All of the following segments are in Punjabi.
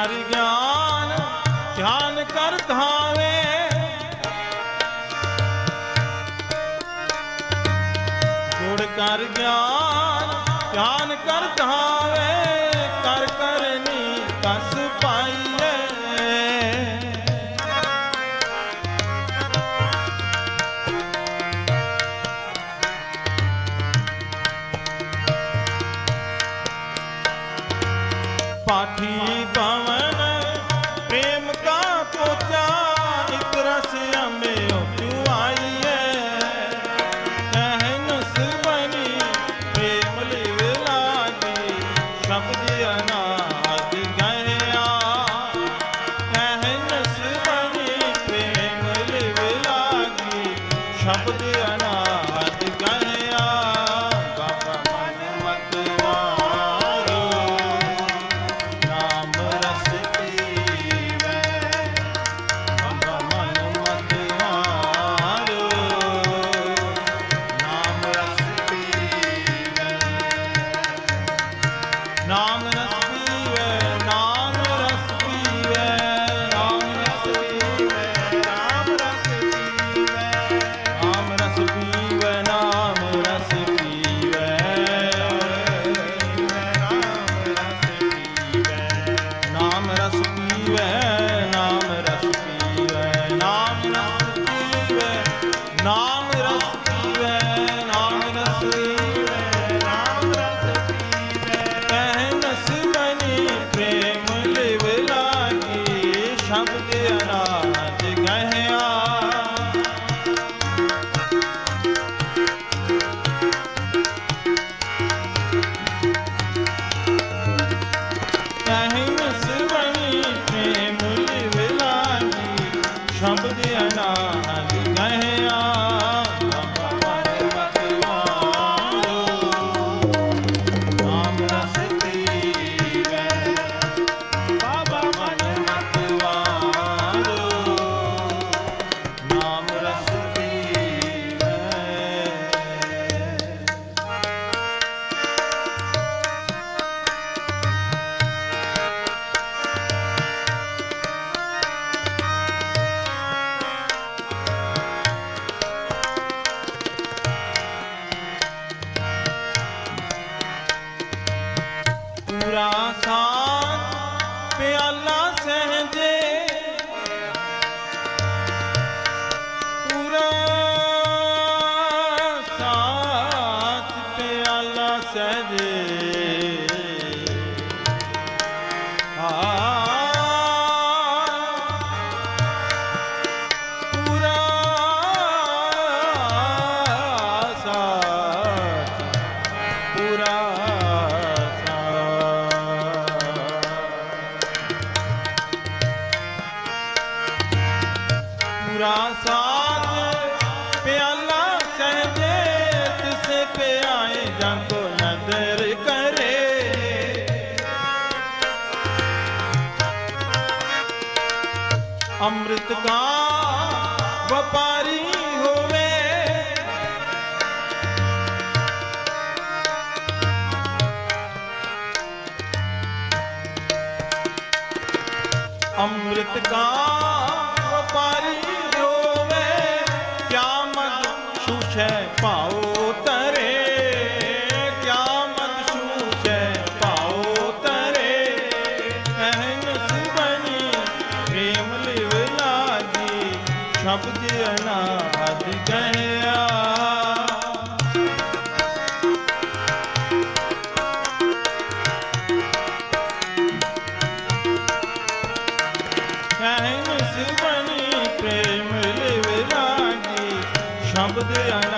ਕਰ ਗਿਆਨ, ਧਿਆਨ ਕਰ ਧਾਵੇ। ਗੁੜ ਕਰ ਗਿਆਨ, ਧਿਆਨ ਕਰ ਧਾਵੇ। ਕਰ ਕਰਨੀ ਕਸ ਪਾਈਏ। ਪਾਠੀ ਪਾ ਪੂਰਾ ਪਿਆਲਾ ਸਹਜੇ ਤਿਸੇ ਪਿਆਏ ਜਾਂ ਕਰੇ। ਅੰਮ੍ਰਿਤ ਕਾ ਸਭ ਤੇ ਆਇਆ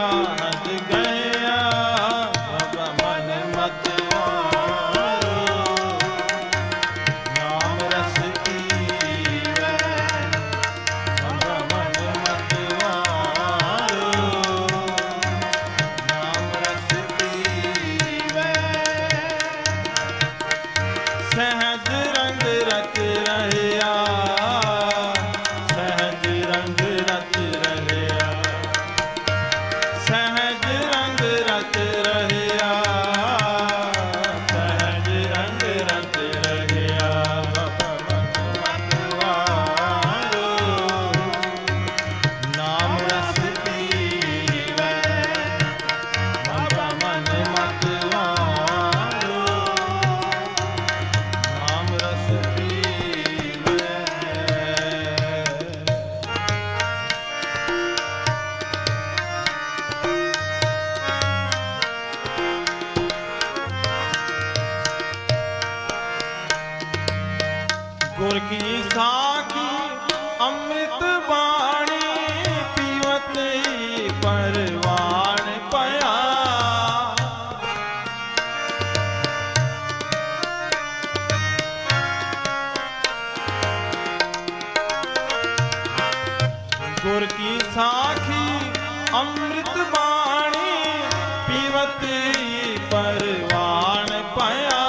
ਤੇਈ ਪਾਇਆ।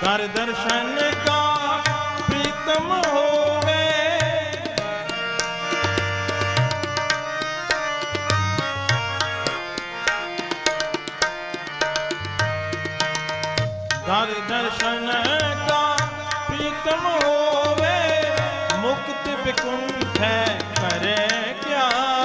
ਕਰ ਦਰਸ਼ਨ ਕਾ ਪ੍ਰੀਤਮ ਹੋਵੇ। ਕਰ ਦਰਸ਼ਨ ਕਾ ਪ੍ਰੀਤਮ ਹੋਵੇ। ਮੁਕਤ ਬਿਕੁੰਠ ਹੈ ਕਰੇ ਕਿਆ।